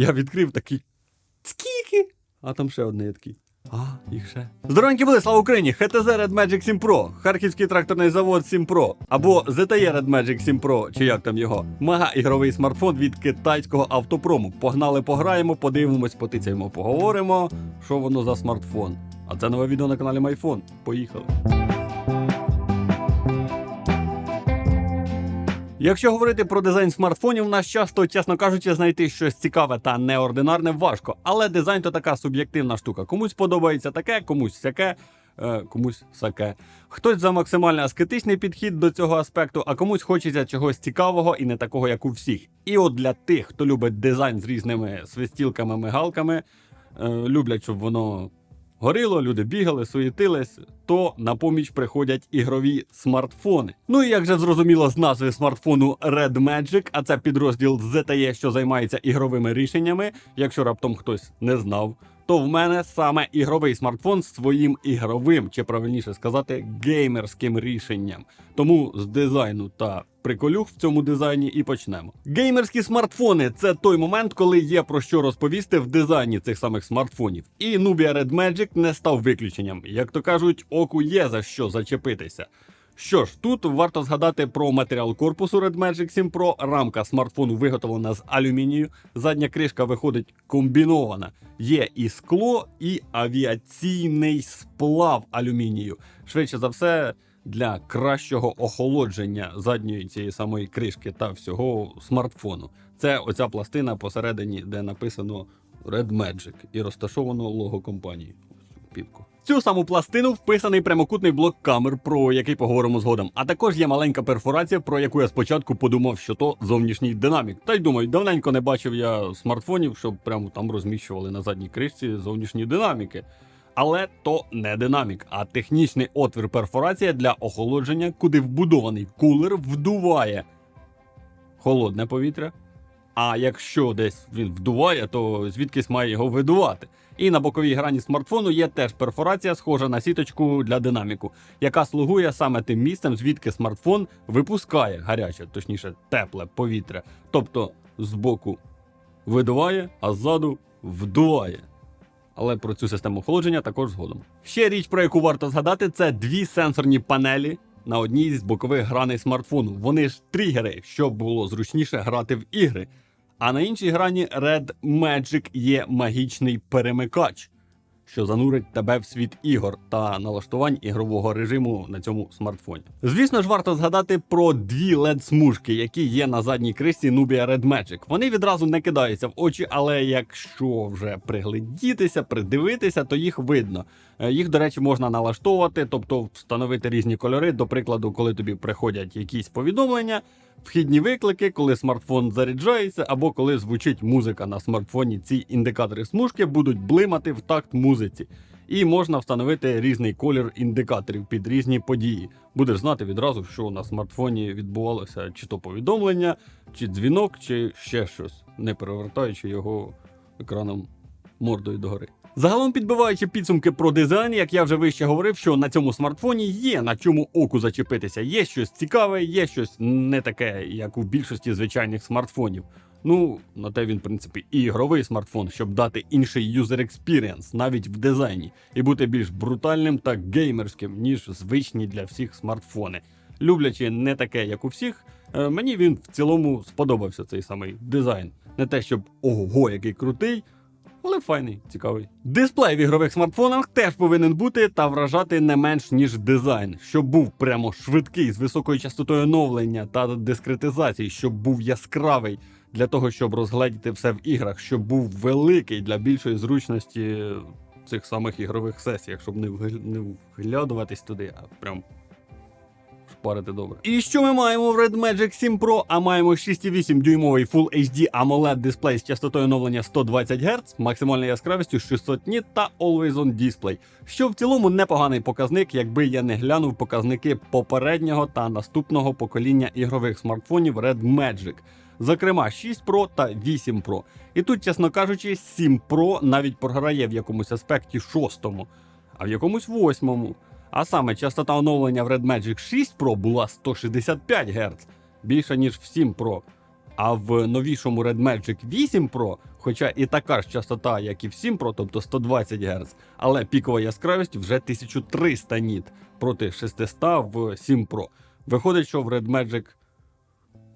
Я відкрив такий. Скільки? А там ще одне є такий. А, їх ще. Здоровенькі були, слава Україні! ХТЗ Red Magic 7 Pro, Харківський тракторний завод 7 Pro, або ZTE Red Magic 7 Pro, чи як там його. Мага ігровий смартфон від китайського автопрому. Погнали, пограємо, подивимось, потицяємо, поговоримо, що воно за смартфон. А це нове відео на каналі MyPhone. Поїхали. Якщо говорити про дизайн смартфонів, нас часто, чесно кажучи, знайти щось цікаве та неординарне важко. Але дизайн то така суб'єктивна штука. Комусь подобається таке, комусь всяке, е, комусь саке. Хтось за максимально аскетичний підхід до цього аспекту, а комусь хочеться чогось цікавого і не такого, як у всіх. І от для тих, хто любить дизайн з різними свистілками, мигалками, е, люблять, щоб воно горіло, люди бігали, суєтились, то на поміч приходять ігрові смартфони. Ну і як же зрозуміло з назви смартфону Red Magic, а це підрозділ ZTE, що займається ігровими рішеннями. Якщо раптом хтось не знав, то в мене саме ігровий смартфон з своїм ігровим, чи правильніше сказати, геймерським рішенням. Тому з дизайну та приколюх в цьому дизайні і почнемо. Геймерські смартфони це той момент, коли є про що розповісти в дизайні цих самих смартфонів. І Nubia Red Magic не став виключенням. Як то кажуть, оку є за що зачепитися. Що ж, тут варто згадати про матеріал корпусу Red Magic 7 Pro. Рамка смартфону виготовлена з алюмінію. Задня кришка виходить комбінована. Є і скло, і авіаційний сплав алюмінію. Швидше за все, для кращого охолодження задньої цієї самої кришки та всього смартфону. Це оця пластина посередині, де написано Red Magic і розташовано лого компанії. Піпку. Цю саму пластину вписаний прямокутний блок камер, про який поговоримо згодом. А також є маленька перфорація, про яку я спочатку подумав, що то зовнішній динамік. Та й думаю, давненько не бачив я смартфонів, щоб прямо там розміщували на задній кришці зовнішні динаміки. Але то не динамік, а технічний отвір перфорація для охолодження, куди вбудований кулер вдуває холодне повітря. А якщо десь він вдуває, то звідкись має його видувати. І на боковій грані смартфону є теж перфорація, схожа на сіточку для динаміку, яка слугує саме тим місцем, звідки смартфон випускає гаряче, точніше, тепле повітря. Тобто збоку видуває, а ззаду вдуває. Але про цю систему охолодження також згодом. Ще річ, про яку варто згадати, це дві сенсорні панелі на одній з бокових граней смартфону. Вони ж тригери, щоб було зручніше грати в ігри. А на іншій грані Red Magic є магічний перемикач, що занурить тебе в світ ігор та налаштувань ігрового режиму на цьому смартфоні. Звісно ж, варто згадати про дві led смужки які є на задній кришці Nubia Red Magic. Вони відразу не кидаються в очі, але якщо вже приглядітися, придивитися, то їх видно. Е, Їх, до речі, можна налаштовувати, тобто встановити різні кольори. До прикладу, коли тобі приходять якісь повідомлення, вхідні виклики, коли смартфон заряджається, або коли звучить музика на смартфоні. Ці індикатори смужки будуть блимати в такт музиці. І можна встановити різний колір індикаторів під різні події. Будеш знати відразу, що на смартфоні відбувалося чи то повідомлення, чи дзвінок, чи ще щось, не перевертаючи його екраном мордою догори. Загалом підбиваючи підсумки про дизайн, як я вже вище говорив, що на цьому смартфоні є на чому оку зачепитися. Є щось цікаве, є щось не таке, як у більшості звичайних смартфонів. Ну, на те він, в принципі, і ігровий смартфон, щоб дати інший юзер експірієнс навіть в дизайні, і бути більш брутальним та геймерським, ніж звичні для всіх смартфони. Люблячи не таке, як у всіх, е, мені він в цілому сподобався цей самий дизайн. Не те, щоб ого, який крутий, але файний, цікавий. Дисплей в ігрових смартфонах теж повинен бути та вражати не менш ніж дизайн, щоб був прямо швидкий з високою частотою оновлення та дискретизації, щоб був яскравий для того, щоб розгледіти все в іграх, щоб був великий для більшої зручності цих самих ігрових сесіях, щоб не, вглядуватись туди, а прям шпарити добре. І що ми маємо в Red Magic 7 Pro? А маємо 6,8 дюймовий Full HD AMOLED дисплей з частотою оновлення 120 Гц, максимальною яскравістю 600 ніт та Always On Display, що в цілому непоганий показник, якби я не глянув показники попереднього та наступного покоління ігрових смартфонів Red Magic. Зокрема, 6 Pro та 8 Pro. І тут, чесно кажучи, 7 Pro навіть програє в якомусь аспекті шостому, а в якомусь восьмому. А саме частота оновлення в Red Magic 6 Pro була 165 Гц, більше ніж в 7 Pro. А в новішому Red Magic 8 Pro, хоча і така ж частота, як і в 7 Pro, тобто 120 Гц, але пікова яскравість вже 1300 ніт проти 600 в 7 Pro. Виходить, що в Red Magic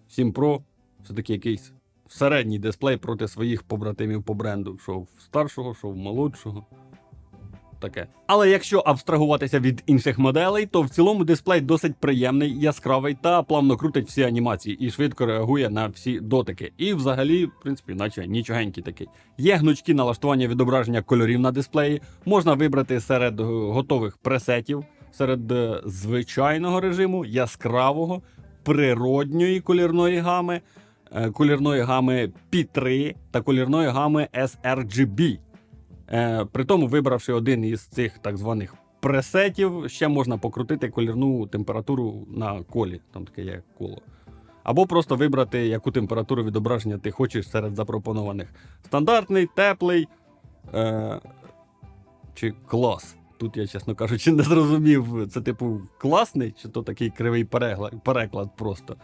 7 Pro все-таки якийсь середній дисплей проти своїх побратимів по бренду, що в старшого, що в молодшого. Таке. Але якщо абстрагуватися від інших моделей, то в цілому дисплей досить приємний, яскравий та плавно крутить всі анімації і швидко реагує на всі дотики. І взагалі, в принципі, наче нічогенький такий. Є гнучкі налаштування відображення кольорів на дисплеї, можна вибрати серед е, готових пресетів, серед е, звичайного режиму, яскравого, природньої колірної гами, е, колірної гами P3 та колірної гами sRGB. Е, при тому, вибравши один із цих так званих пресетів, ще можна покрутити колірну температуру на колі, там таке є коло. Або просто вибрати, яку температуру відображення ти хочеш серед запропонованих. Стандартний, теплий е, чи клас. Тут я, чесно кажучи, не зрозумів, це типу класний, чи то такий кривий переклад, просто.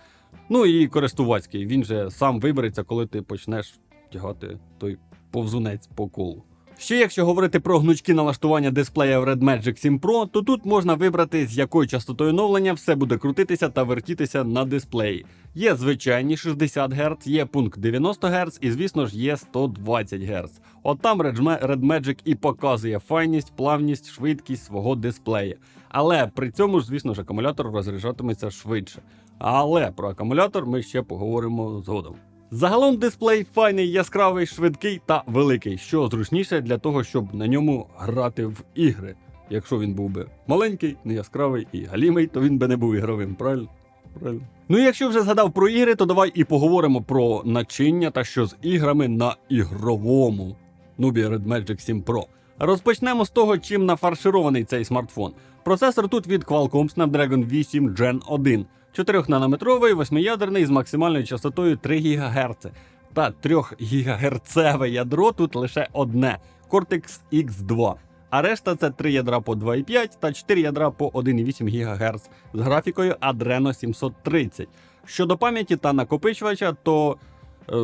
Ну і користувацький. Він же сам вибереться, коли ти почнеш тягати той повзунець по колу. Ще якщо говорити про гнучкі налаштування дисплея в Red Magic 7 Pro, то тут можна вибрати, з якою частотою оновлення все буде крутитися та вертітися на дисплеї. Є звичайні 60 Гц, є пункт 90 Гц і, звісно ж, є 120 Гц. От там Red Magic і показує файність, плавність, швидкість свого дисплея. Але при цьому ж, звісно ж, акумулятор розряджатиметься швидше. Але про акумулятор ми ще поговоримо згодом. Загалом дисплей файний, яскравий, швидкий та великий, що зручніше для того, щоб на ньому грати в ігри. Якщо він був би маленький, не яскравий і галімий, то він би не був ігровим, правильно? Правильно. Ну і якщо вже згадав про ігри, то давай і поговоримо про начиння та що з іграми на ігровому Nubia Red Magic 7 Pro. Розпочнемо з того, чим нафарширований цей смартфон. Процесор тут від Qualcomm Snapdragon 8 Gen 1, 4-нанометровий, 8-ядерний з максимальною частотою 3 ГГц. Та 3 ГГц ядро тут лише одне Cortex X2. А решта це 3 ядра по 2,5 та 4 ядра по 1,8 ГГц з графікою Adreno 730. Щодо пам'яті та накопичувача, то е,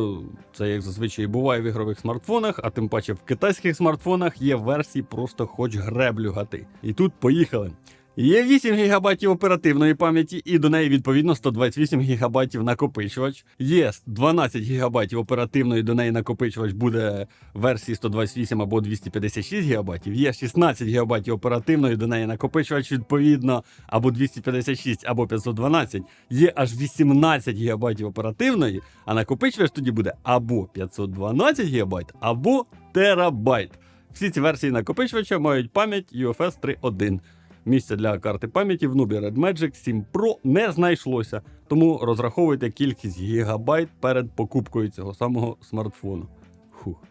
це як зазвичай буває в ігрових смартфонах, а тим паче в китайських смартфонах є версії просто хоч греблю гати. І тут поїхали. Є 8 ГБ оперативної пам'яті, і до неї відповідно 128 ГБ накопичувач. Є 12 ГБ оперативної, до неї накопичувач буде версії 128 або 256 ГБ. Є 16 ГБ оперативної, до неї накопичувач відповідно або 256, або 512. Є аж 18 ГБ оперативної, а накопичувач тоді буде або 512 ГБ, або терабайт. Всі ці версії накопичувача мають пам'ять UFS 3.1. Місця для карти пам'яті в Nubia Red Magic 7 Pro не знайшлося, тому розраховуйте кількість гігабайт перед покупкою цього самого смартфону.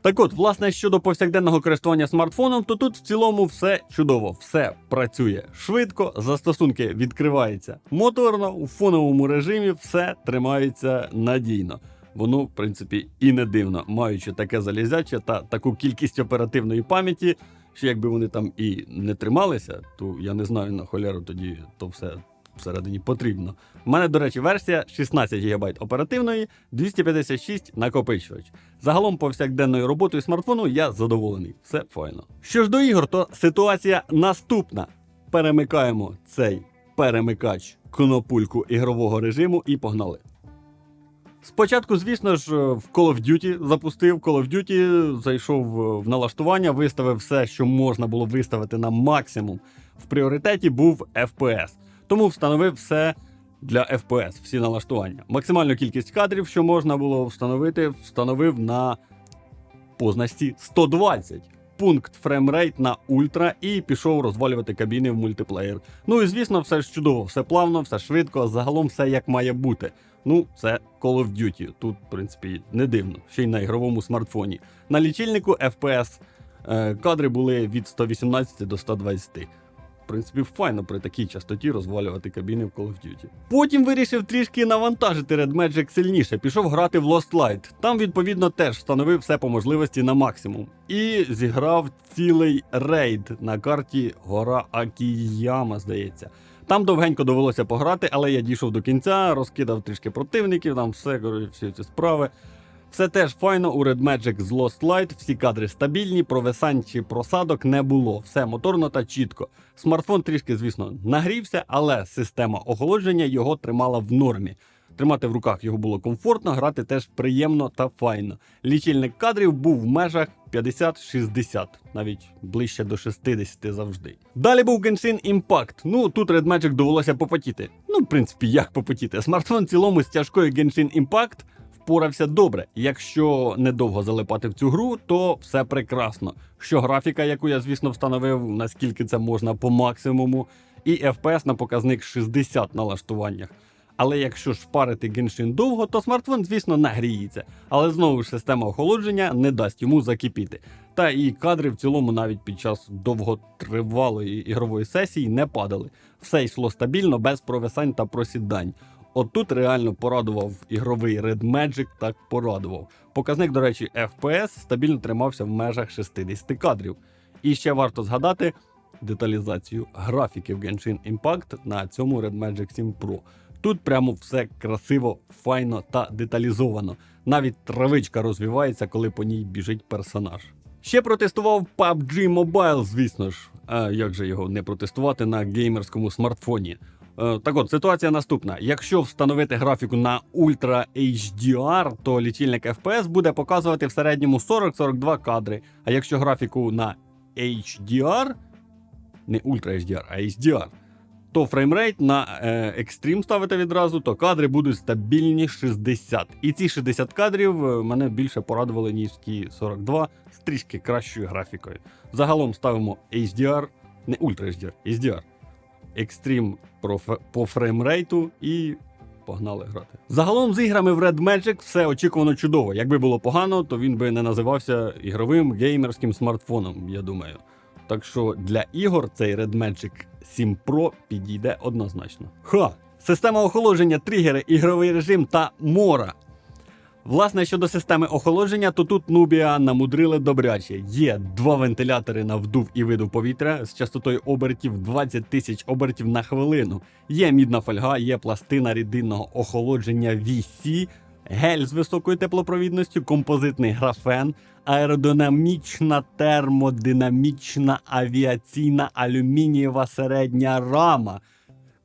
Так от, власне, щодо повсякденного користування смартфоном, то тут в цілому все чудово, все працює швидко, застосунки відкриваються моторно, у фоновому режимі все тримається надійно. Воно, в принципі, і не дивно, маючи таке залізяче та таку кількість оперативної пам'яті, що якби вони там і не трималися, то я не знаю на холеру тоді то все всередині потрібно. У мене, до речі, версія 16 ГБ оперативної, 256 накопичувач. Загалом повсякденною роботою смартфону я задоволений. Все файно. Що ж до ігор, то ситуація наступна. Перемикаємо цей перемикач кнопульку ігрового режиму і погнали. Спочатку, звісно ж, в Call of Duty запустив Call of Duty, зайшов в налаштування, виставив все, що можна було виставити на максимум. В пріоритеті був FPS. Тому встановив все для FPS, всі налаштування. Максимальну кількість кадрів, що можна було встановити, встановив на позначці 120. Пункт фреймрейт на ультра і пішов розвалювати кабіни в мультиплеєр. Ну і звісно, все ж чудово, все плавно, все швидко, загалом все як має бути. Ну, це Call of Duty. Тут, в принципі, не дивно, ще й на ігровому смартфоні. На лічильнику FPS е, кадри були від 118 до 120. Принципі, файно при такій частоті розвалювати кабіни в Call of Duty. Потім вирішив трішки навантажити Red Magic сильніше, пішов грати в Lost Light. Там, відповідно, теж встановив все по можливості на максимум. І зіграв цілий рейд на карті Гора Акіяма, здається. Там довгенько довелося пограти, але я дійшов до кінця, розкидав трішки противників, там все, коротше, всі ці справи. Все теж файно, у Red Magic з Lost Light, всі кадри стабільні, провисань чи просадок не було. Все моторно та чітко. Смартфон трішки, звісно, нагрівся, але система охолодження його тримала в нормі. Тримати в руках його було комфортно, грати теж приємно та файно. Лічильник кадрів був в межах 50-60, навіть ближче до 60 завжди. Далі був Genshin Impact. Ну тут Red Magic довелося попотіти. Ну, в принципі, як попотіти. Смартфон в цілому з тяжкою Genshin Impact впорався добре. Якщо недовго залипати в цю гру, то все прекрасно. Що графіка, яку я, звісно, встановив, наскільки це можна по максимуму, і FPS на показник 60 налаштуваннях. Але якщо ж парити Genshin довго, то смартфон, звісно, нагріється. Але знову ж система охолодження не дасть йому закипіти. Та і кадри в цілому навіть під час довготривалої ігрової сесії не падали. Все йшло стабільно, без провисань та просідань. От тут реально порадував ігровий Red Magic, так порадував. Показник, до речі, FPS стабільно тримався в межах 60 кадрів. І ще варто згадати деталізацію графіки в Genshin Impact на цьому Red Magic 7 Pro. Тут прямо все красиво, файно та деталізовано. Навіть травичка розвивається, коли по ній біжить персонаж. Ще протестував PUBG Mobile, звісно ж. А як же його не протестувати на геймерському смартфоні? Е, Так от, ситуація наступна: якщо встановити графіку на Ultra HDR, то лічильник FPS буде показувати в середньому 40-42 кадри. А якщо графіку на HDR, не Ultra HDR, а HDR, то фреймрейт на е, Extreme ставити відразу, то кадри будуть стабільні 60. І ці 60 кадрів е, мене більше порадували, ніж ті 42 з трішки кращою графікою. Загалом ставимо HDR, не Ultra HDR, HDR. Про по фреймрейту і погнали грати. Загалом з іграми в Red Magic все очікувано чудово. Якби було погано, то він би не називався ігровим геймерським смартфоном, я думаю. Так що для ігор цей Red Magic 7 Pro підійде однозначно. Ха! Система охолодження, тригери, ігровий режим та мора. Власне, щодо системи охолодження, то тут Nubia намудрили добряче. Є два вентилятори на вдув і видув повітря з частотою обертів 20 тисяч обертів на хвилину. Є мідна фольга, є пластина рідинного охолодження VC, гель з високою теплопровідністю, композитний графен, аеродинамічна термодинамічна авіаційна алюмінієва середня рама.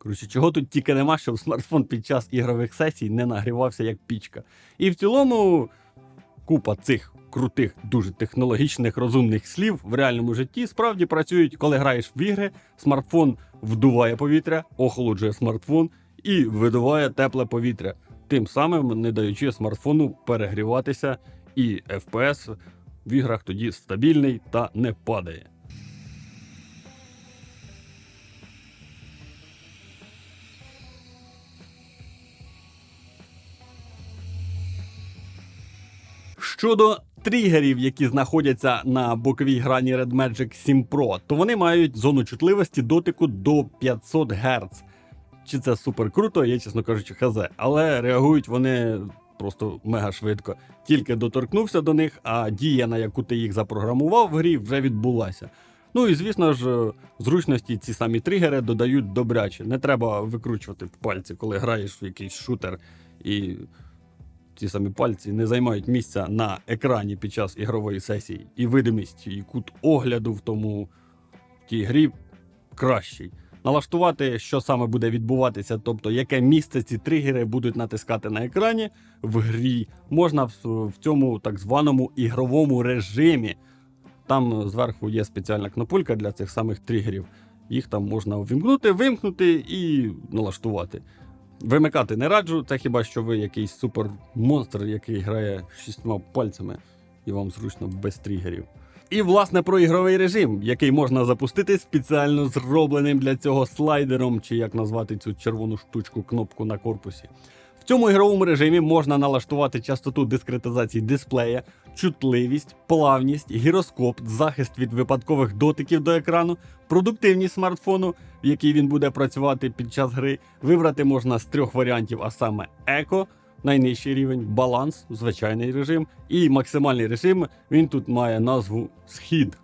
Коротше, чого тут тільки нема, щоб смартфон під час ігрових сесій не нагрівався як пічка. І в цілому купа цих крутих, дуже технологічних, розумних слів в реальному житті справді працюють, коли граєш в ігри, смартфон вдуває повітря, охолоджує смартфон і видуває тепле повітря, тим самим не даючи смартфону перегріватися, і FPS в іграх тоді стабільний та не падає. Щодо тригерів, які знаходяться на боковій грані Red Magic 7 Pro, то вони мають зону чутливості дотику до 500 Гц. Чи це супер круто, я чесно кажучи, хз. Але реагують вони просто мега швидко. Тільки доторкнувся до них, а дія, на яку ти їх запрограмував в грі, вже відбулася. Ну і звісно ж, зручності ці самі тригери додають добряче. Не треба викручувати пальці, коли граєш в якийсь шутер і ці самі пальці не займають місця на екрані під час ігрової сесії. І видимість, і кут огляду в тому в тій грі кращий. Налаштувати, що саме буде відбуватися, тобто яке місце ці тригери будуть натискати на екрані в грі, можна в, цьому так званому ігровому режимі. Там зверху є спеціальна кнопулька для цих самих тригерів. Їх там можна вимкнути, вимкнути і налаштувати. Вимикати не раджу, це хіба що ви якийсь супермонстр, який грає шістьма пальцями, і вам зручно без тригерів. І власне про ігровий режим, який можна запустити спеціально зробленим для цього слайдером, чи як назвати цю червону штучку кнопку на корпусі. В цьому ігровому режимі можна налаштувати частоту дискретизації дисплея, чутливість, плавність, гіроскоп, захист від випадкових дотиків до екрану, продуктивність смартфону, в якій він буде працювати під час гри. Вибрати можна з трьох варіантів, а саме еко, найнижчий рівень, баланс, звичайний режим, і максимальний режим. Він тут має назву Схід.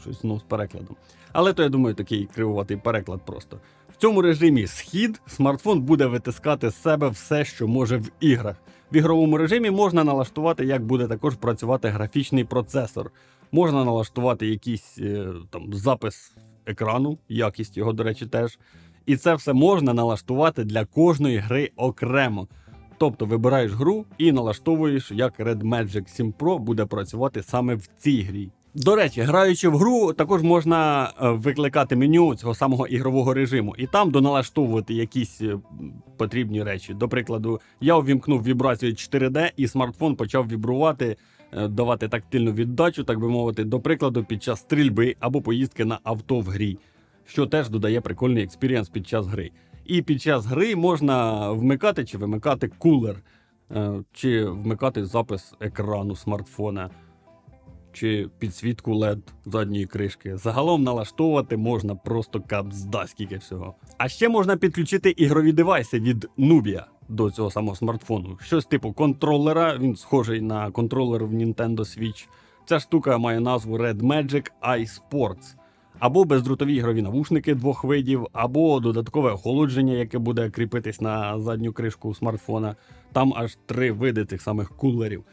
Щось знову з перекладом. Але то я думаю, такий кривуватий переклад просто. В цьому режимі схід смартфон буде витискати з себе все, що може в іграх. В ігровому режимі можна налаштувати, як буде також працювати графічний процесор. Можна налаштувати якийсь е, там запис екрану, якість його, до речі, теж. І це все можна налаштувати для кожної гри окремо. Тобто вибираєш гру і налаштовуєш, як Red Magic 7 Pro буде працювати саме в цій грі. До речі, граючи в гру, також можна е, викликати меню цього самого ігрового режиму, і там доналаштовувати якісь е, потрібні речі. До прикладу, я увімкнув вібрацію 4D, і смартфон почав вібрувати, е, давати тактильну віддачу, так би мовити, до прикладу, під час стрільби або поїздки на авто в грі, що теж додає прикольний експірієнс під час гри. І під час гри можна вмикати чи вимикати кулер, чи вмикати запис екрану смартфона, чи підсвітку LED задньої кришки. Загалом налаштовувати можна просто капзда скільки всього. А ще можна підключити ігрові девайси від Nubia до цього самого смартфону. Щось типу контролера, він схожий на контролер в Nintendo Switch. Ця штука має назву Red Magic iSports. Або бездрутові ігрові навушники двох видів, або додаткове охолодження, яке буде кріпитись на задню кришку смартфона. Там аж три види цих самих кулерів.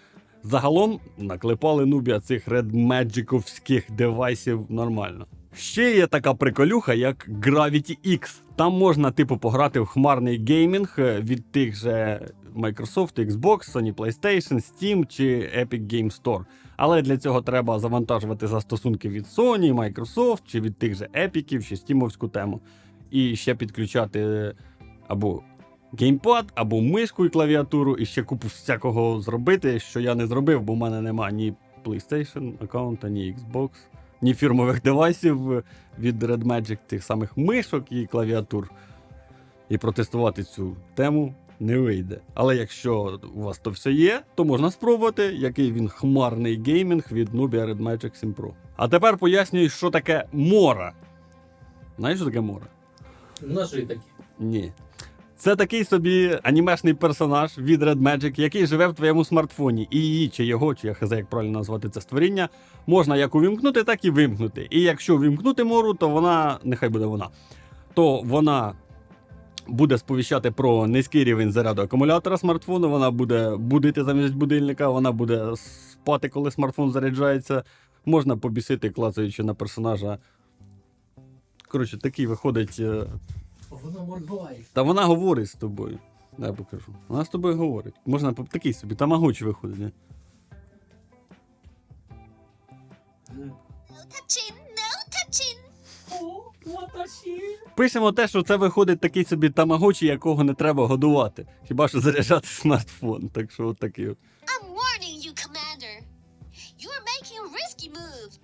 Загалом наклепали нубія цих редмеджиковських девайсів нормально. Ще є така приколюха, як Gravity X. Там можна, типу, пограти в хмарний геймінг е, від тих же Microsoft, Xbox, Sony PlayStation, Steam чи Epic Game Store. Але для цього треба завантажувати застосунки від Sony, Microsoft чи від тих же Epic чи Steamовську тему. І ще підключати е, або геймпад, або мишку і клавіатуру, і ще купу всякого зробити, що я не зробив, бо в мене нема ні PlayStation аккаунта, ні Xbox, ні фірмових девайсів від Red Magic, тих самих мишок і клавіатур. І протестувати цю тему не вийде. Але якщо у вас то все є, то можна спробувати, який він хмарний геймінг від Nubia Red Magic 7 Pro. А тепер пояснюю, що таке мора. Знаєш, що таке мора? Ножи такі. Ні. Це такий собі анімешний персонаж від Red Magic, який живе в твоєму смартфоні. І її, чи його, чи я хз, як правильно назвати це створіння, можна як увімкнути, так і вимкнути. І якщо вімкнути мору, то вона, нехай буде вона, то вона буде сповіщати про низький рівень заряду акумулятора смартфону, вона буде будити замість будильника, вона буде спати, коли смартфон заряджається. Можна побісити, клацаючи на персонажа. Коротше, такий виходить. Воно моргає. та вона говорить з тобою. Дай я покажу. Вона з тобою говорить. Можна по- такий собі, виходить. No touching, no touching. О, ваташі. Пишемо те, що це виходить такий собі тамагочі, якого не треба годувати. Хіба що заряджати смартфон. Так що от такий. от. I'm warning you, Commander. You're making a risky move.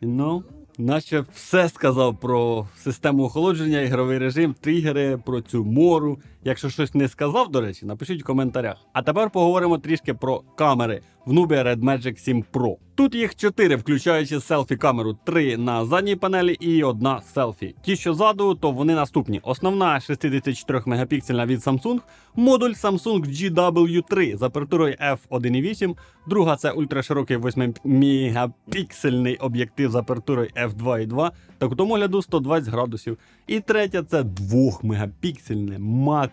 Ну, наче все сказав про систему охолодження, ігровий режим, тригери, про цю мору. Якщо щось не сказав, до речі, напишіть в коментарях. А тепер поговоримо трішки про камери в Nubia Red Magic 7 Pro. Тут їх 4, включаючи селфі-камеру, 3 на задній панелі і одна селфі. Ті, що ззаду, то вони наступні. Основна 64 мегапіксельна від Samsung, модуль Samsung GW3 з апертурою f1.8, друга це ультраширокий 8 мегапіксельний об'єктив з апертурою f2.2 та кутом огляду 120 градусів. І третя це 2 мегапіксельне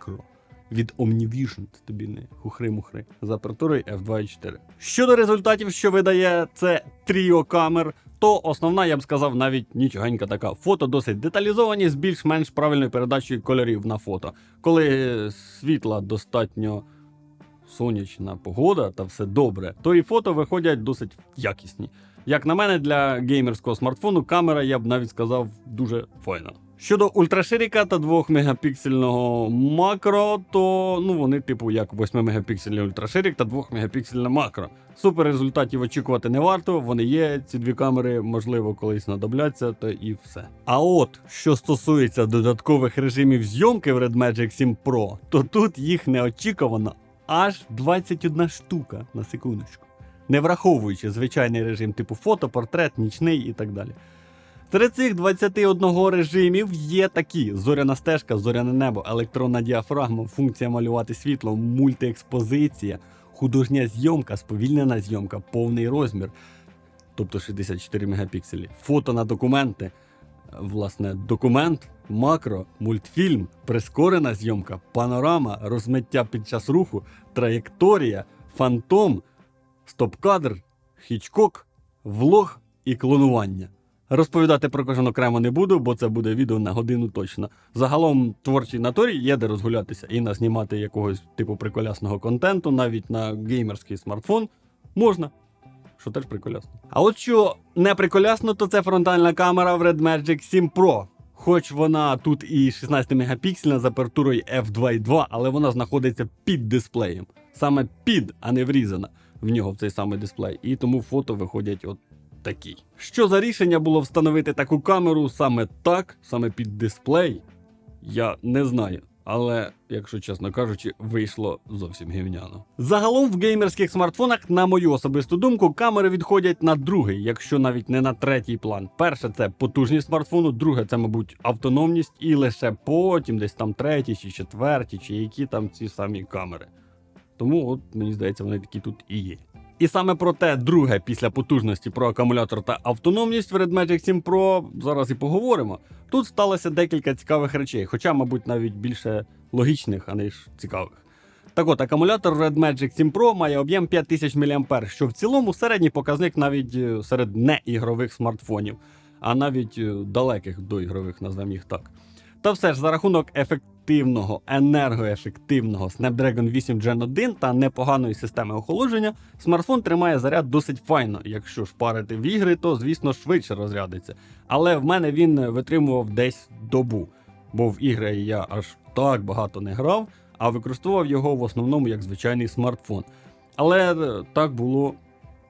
макро від Omnivision, тобі не хухри-мухри, з апертурою f2.4. Щодо результатів, що видає це тріо камер, то основна, я б сказав, навіть нічогенька така. Фото досить деталізовані з більш-менш правильною передачею кольорів на фото. Коли світла достатньо сонячна погода та все добре, то і фото виходять досить якісні. Як на мене, для геймерського смартфону камера, я б навіть сказав, дуже файна. Щодо ультраширіка та 2 мегапіксельного макро, то ну вони типу як 8 мегапіксельний ультраширік та 2 мегапіксельне макро. Супер результатів очікувати не варто. Вони є. Ці дві камери, можливо, колись знадобляться, то і все. А от що стосується додаткових режимів зйомки в Red Magic 7 Pro, то тут їх неочікувано аж 21 штука на секундочку. Не враховуючи звичайний режим типу фото, портрет, нічний і так далі. Серед цих 21 режимів є такі: зоряна стежка, зоряне небо, електронна діафрагма, функція малювати світло, мультиекспозиція, художня зйомка, сповільнена зйомка, повний розмір, тобто 64 мегапікселі, фото на документи, власне документ, макро, мультфільм, прискорена зйомка, панорама, розмиття під час руху, траєкторія, фантом, стоп-кадр, хічкок, влог і клонування. Розповідати про кожен окремо не буду, бо це буде відео на годину точно. Загалом творчий наторій є де розгулятися і наснімати якогось типу приколясного контенту, навіть на геймерський смартфон можна. Що теж приколясно. А от що не приколясно, то це фронтальна камера в Red Magic 7 Pro. Хоч вона тут і 16 мегапіксельна з апертурою f2.2, але вона знаходиться під дисплеєм. Саме під, а не врізана в нього в цей самий дисплей. І тому фото виходять от такі. Що за рішення було встановити таку камеру саме так, саме під дисплей? Я не знаю. Але, якщо чесно кажучи, вийшло зовсім гівняно. Загалом в геймерських смартфонах, на мою особисту думку, камери відходять на другий, якщо навіть не на третій план. Перше це потужність смартфону, друге це, мабуть, автономність, і лише потім десь там третій чи четвертій, чи які там ці самі камери. Тому, от мені здається, вони такі тут і є. І саме про те, друге, після потужності про акумулятор та автономність в Red Magic 7 Pro зараз і поговоримо. Тут сталося декілька цікавих речей, хоча, мабуть, навіть більше логічних, а не ж цікавих. Так от, акумулятор Red Magic 7 Pro має об'єм 5000 мАh, що в цілому середній показник навіть е, серед неігрових смартфонів, а навіть е, далеких до ігрових, назвемо їх так. Та все ж за рахунок ефективного, енергоефективного Snapdragon 8 Gen 1 та непоганої системи охолодження, смартфон тримає заряд досить файно. Якщо ж парити в ігри, то звісно швидше розрядиться. Але в мене він витримував десь добу, бо в ігри я аж так багато не грав, а використовував його в основному як звичайний смартфон. Але е, так було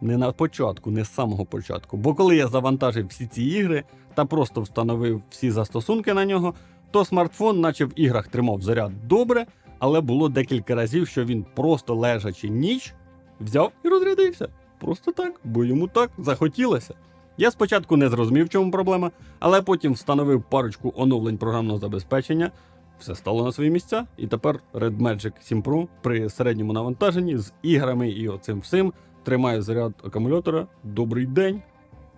не на початку, не з самого початку. Бо коли я завантажив всі ці ігри та просто встановив всі застосунки на нього, то смартфон, наче в іграх тримав заряд добре, але було декілька разів, що він просто лежачи ніч, взяв і розрядився. Просто так, бо йому так захотілося. Я спочатку не зрозумів, в чому проблема, але потім встановив парочку оновлень програмного забезпечення. Все стало на свої місця, і тепер Red Magic 7 Pro при середньому навантаженні з іграми і оцим всім тримає заряд акумулятора добрий день.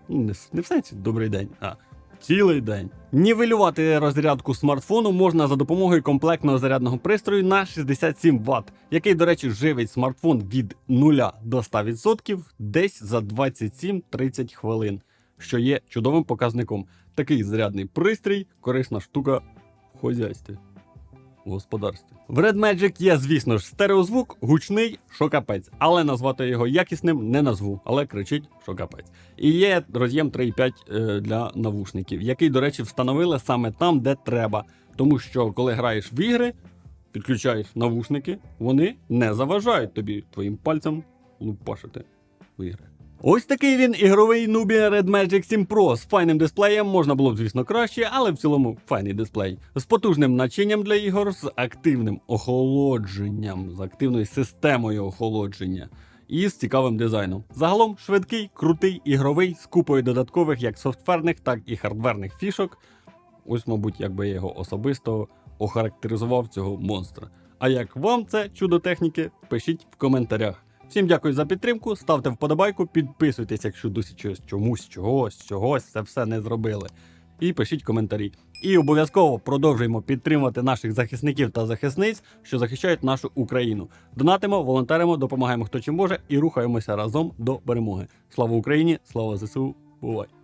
Ну, Не, не в сенсі добрий день, а цілий день. Нівелювати розрядку смартфону можна за допомогою комплектного зарядного пристрою на 67 Вт, який, до речі, живить смартфон від 0 до 100% десь за 27-30 хвилин, що є чудовим показником. Такий зарядний пристрій корисна штука в хозяйстві. В господарстві. В Red Magic є, звісно ж, стереозвук, гучний, що капець, але назвати його якісним не назву, але кричить, що капець. І є роз'єм 3.5 е, для навушників, який, до речі, встановили саме там, де треба. Тому що, коли граєш в ігри, підключаєш навушники, вони не заважають тобі твоїм пальцем лупашити в ігри. Ось такий він ігровий Nubia Red Magic 7 Pro з файним дисплеєм, можна було б, звісно, краще, але в цілому файний дисплей. З потужним начинням для ігор, з активним охолодженням, з активною системою охолодження і з цікавим дизайном. Загалом швидкий, крутий, ігровий, з купою додаткових як софтверних, так і хардверних фішок. Ось, мабуть, як би я його особисто охарактеризував цього монстра. А як вам це чудо техніки, пишіть в коментарях. Всім дякую за підтримку, ставте вподобайку, підписуйтесь, якщо досі щось чомусь, чогось, чогось це все не зробили. І пишіть коментарі. І обов'язково продовжуємо підтримувати наших захисників та захисниць, що захищають нашу Україну. Донатимо, волонтеримо, допомагаємо хто чим може і рухаємося разом до перемоги. Слава Україні! Слава ЗСУ! Бувай!